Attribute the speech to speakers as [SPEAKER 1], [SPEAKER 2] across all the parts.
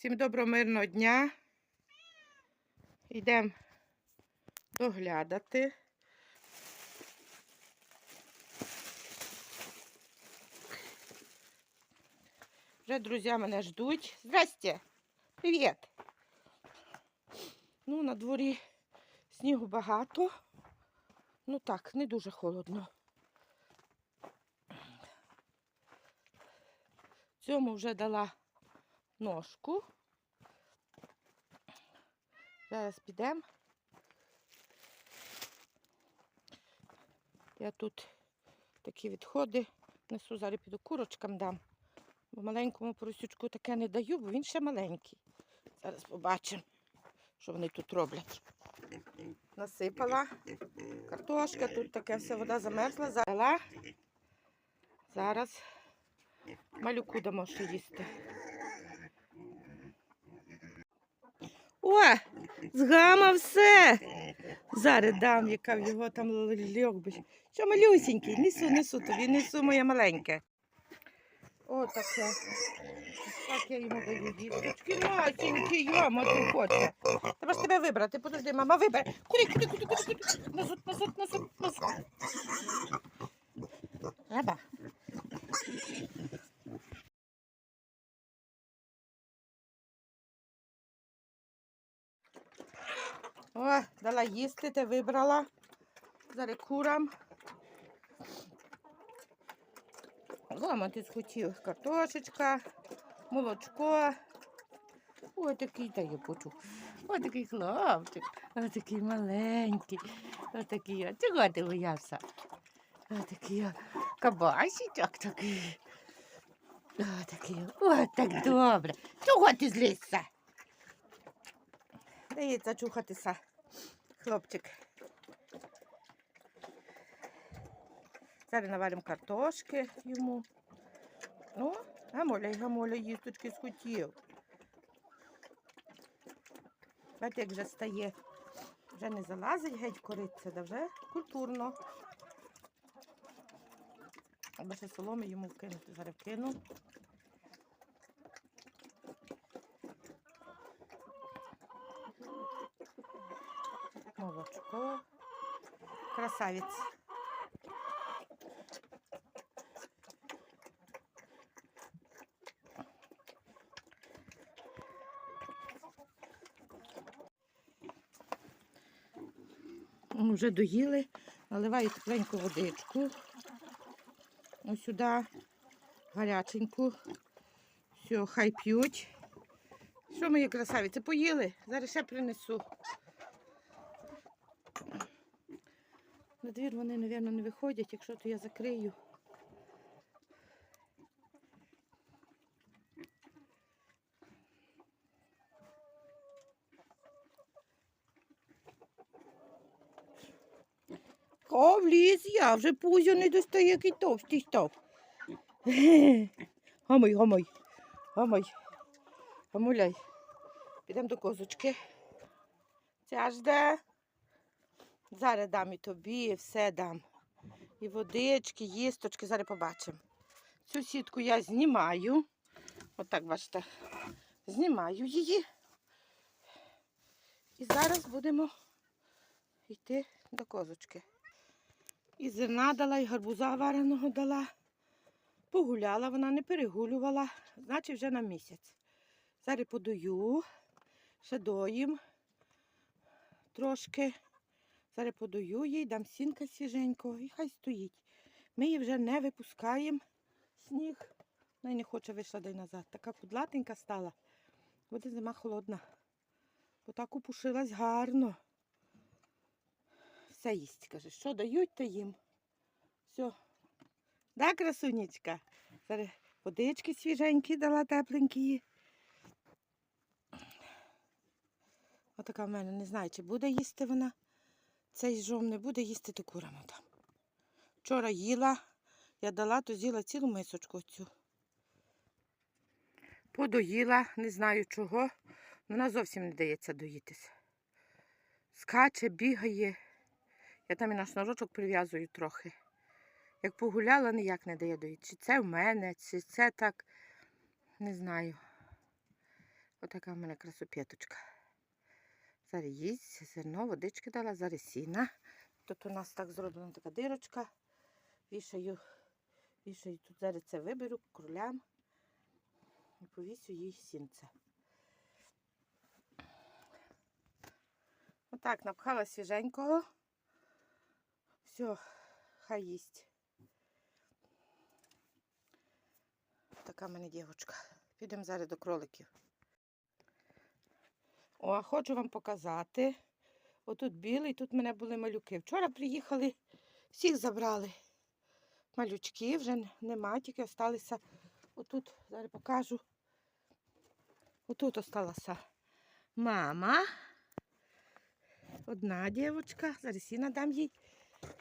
[SPEAKER 1] Всім доброго мирного дня. Йдемо доглядати. Вже друзі мене ждуть. Здрасте! Привіт! Ну, на дворі снігу багато. Ну так, не дуже холодно. Цьому вже дала ножку. Зараз підемо. Я тут такі відходи несу, зараз піду курочкам дам. Бо маленькому поросючку таке не даю, бо він ще маленький. Зараз побачимо, що вони тут роблять. Насипала картошка, тут таке все вода замерзла. Взяла. Зараз малюку дамо що їсти. О, згама все. Зараз дам, яка в його там льохби. Що малюсенький, несу, несу тобі, несу моє маленьке. О, таке. Так я йому даю діточки. Масенький, йома, ти хоче. Треба ж тебе вибрати. Подожди, мама, вибере. Куди, куди, куди, куди, куди. Назад, назад, назад, назад. Треба. О, дала їсти, те вибрала. Зараз курам. Дома ти схотів картошечка, молочко. Ой, такий та я почув. Ой, такий хлопчик. Ой, такий маленький. Ой, такий. а Чого ти боявся? Ой, такий о, кабасічок такий. Ой, такий. Ой, так добре. Чого ти злишся? Дається чухатися, хлопчик. Зараз наваримо картошки йому. Ну, гамоля, гамоля, їсточки схотів. Бачите, як вже стає. Вже не залазить геть кориця, да вже культурно. Або ще соломи йому вкинути. Зараз вкину. Молочко. Красавець. Ну, Вже доїли, наливаю тепленьку водичку. Ось сюди гаряченьку. Все, хай п'ють. Що мої красавиці, поїли? Зараз ще принесу. На двір вони, мабуть, не виходять, якщо то я закрию. О, вліз я, вже пузо не достає, який товстий став. Гамой, гамой, гамой, гамуляй. Підемо до козочки. Ця жде. Зараз дам і тобі, і все дам. І водички, їсточки, зараз побачимо. Цю сітку я знімаю. Отак, бачите, знімаю її. І зараз будемо йти до козочки. І зерна дала, і гарбуза вареного дала. Погуляла, вона не перегулювала, значить вже на місяць. Зараз подаю, ще доїм трошки. Зараз їй, дам сінка свіженького і хай стоїть. Ми її вже не випускаємо. Сніг. Вона й не хоче вийшла дай назад. Така кудлатенька стала. Буде зима холодна. Бо так упушилась гарно. Все їсть, каже, що дають, то їм. Все. Да, красунечка? Зараз водички свіженькі дала тепленькі. Отака в мене, не знаю, чи буде їсти вона. Цей жом не буде їсти, то курам дам. Вчора їла, я дала, то з'їла цілу мисочку цю. Подоїла, не знаю чого. Вона зовсім не дається доїтися. Скаче, бігає. Я там і на шнурочок прив'язую трохи. Як погуляла, ніяк не дає доїти. Чи це в мене, чи це так, не знаю. Отака в мене красопеточка. Зараз їсть, зерно, водички дала, зараз сіна. Тут у нас так зроблена така дирочка. Вішаю, вішаю тут зараз це виберу кролям і повісю їй сінце. Отак напхала свіженького. Все, хай їсть. Така в мене дівчинка. Підемо зараз до кроликів. О, хочу вам показати. Отут білий, тут в мене були малюки. Вчора приїхали, всіх забрали. Малючки вже нема, тільки залишилися. Отут, зараз покажу. Отут осталася мама. Одна дівчинка. Зараз я надам їй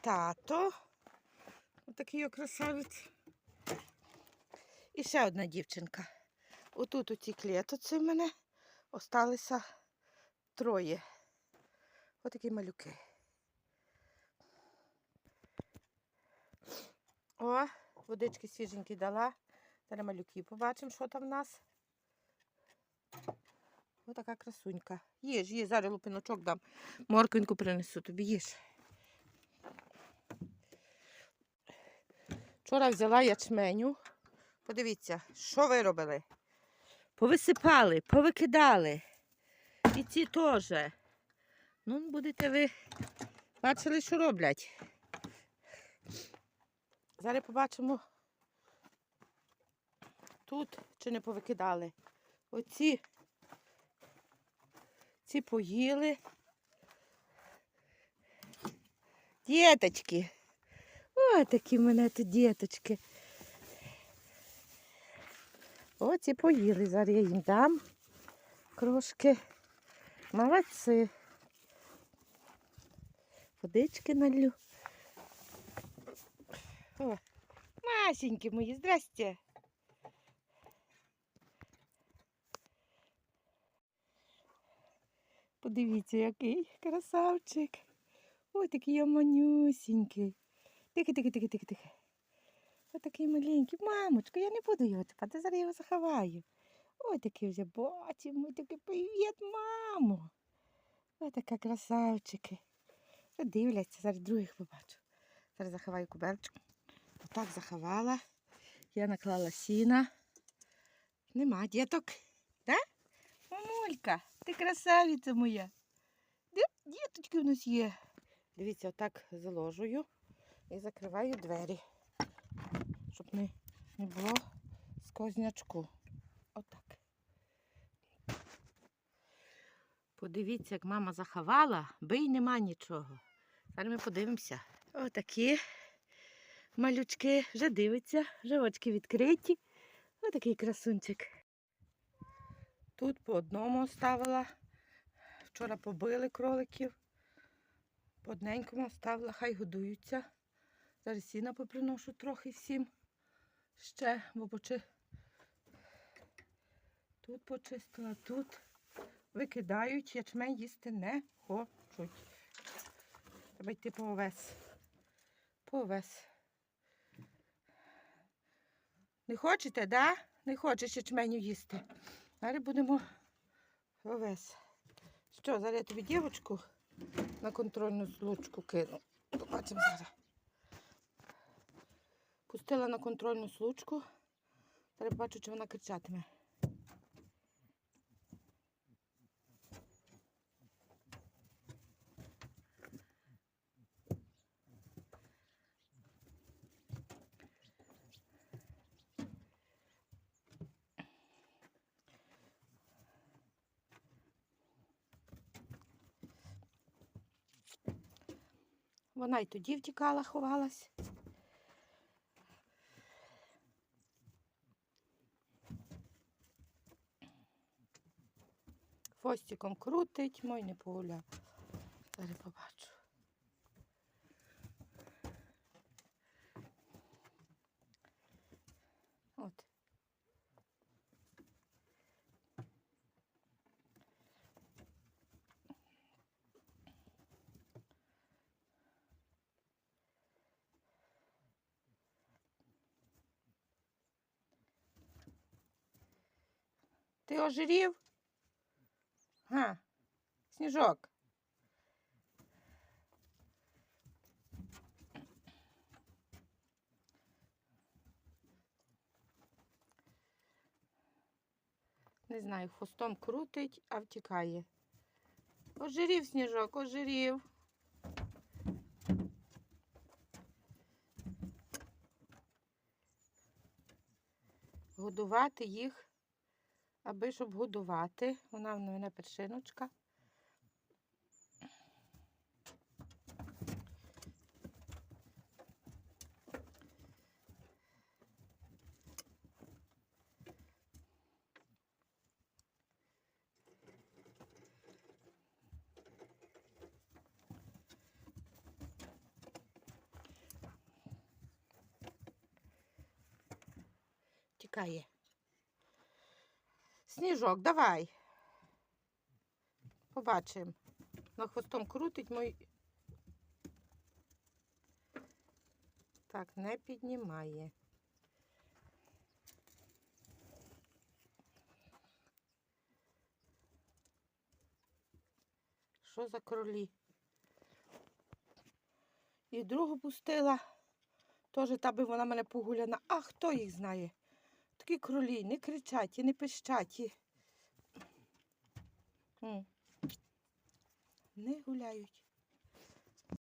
[SPEAKER 1] тато. Отакий красавець. І ще одна дівчинка. Отут у цій клетоці в мене осталися троє. Отакі малюки. О, водички свіженькі дала. Зараз малюки побачимо, що там в нас. Отака красунька. Їж, їж, зараз лупиночок дам. Морквинку принесу тобі їж. Вчора взяла ячменю. Подивіться, що ви робили? Повисипали, повикидали. І ці теж. Ну, будете ви бачили, що роблять. Зараз побачимо тут чи не повикидали. Оці ці поїли. Діточки. Ой, такі в мене тут діточки. Оці поїли. Зараз я їм дам крошки. Молодці. Водички налю. О, Масенькі мої, здрасте. Подивіться, який красавчик. Ой, такий я манюсінький. Тихи, тихи, тихи, тихи, тихи. Ось такий маленький. Мамочка, я не буду його чіпати, зараз я його заховаю. Ой, такий вже бачимо, такий привіт, мамо. Ой, така красавчики. Дивляться, зараз других побачу. Зараз заховаю куберчик. Отак заховала. Я наклала сіна. Нема діток. Да? Мамулька, ти красавиця моя. Діточки у нас є? Дивіться, отак заложую і закриваю двері, щоб не, не було сквознячку. Отак. Подивіться, як мама заховала, бий нема нічого. Зараз ми подивимося. Отакі малючки вже дивиться, вже очки відкриті. Отакий красунчик. Тут по одному оставила. Вчора побили кроликів. По одненькому оставила, хай годуються. Зараз сіна поприношу трохи всім. Ще, бо почи... тут почистила, тут викидають, ячмень їсти не хочуть. Треба йти по овес. По овес. Не хочете, да? Не хочеш ячменю їсти. Зараз будемо овес. Що, зараз я тобі дівочку на контрольну случку кину. Побачимо зараз. Пустила на контрольну случку. Зараз бачу, чи вона кричатиме. Вона й тоді втікала, ховалась. Фостиком крутить, мой не погуляв. Зараз побачу. От. Ти ожирів? Га, сніжок. Не знаю, хвостом крутить, а втікає. Ожирів сніжок, ожирів. Годувати їх, аби щоб годувати. Вона в мене першиночка. Тікає. Сніжок, давай. Побачимо. На хвостом крутить мой. Так, не піднімає. Що за кролі? І другу пустила. Теж та би вона мене погуляна. А хто їх знає? Такі кролі, не кричать і не пищать. Не гуляють.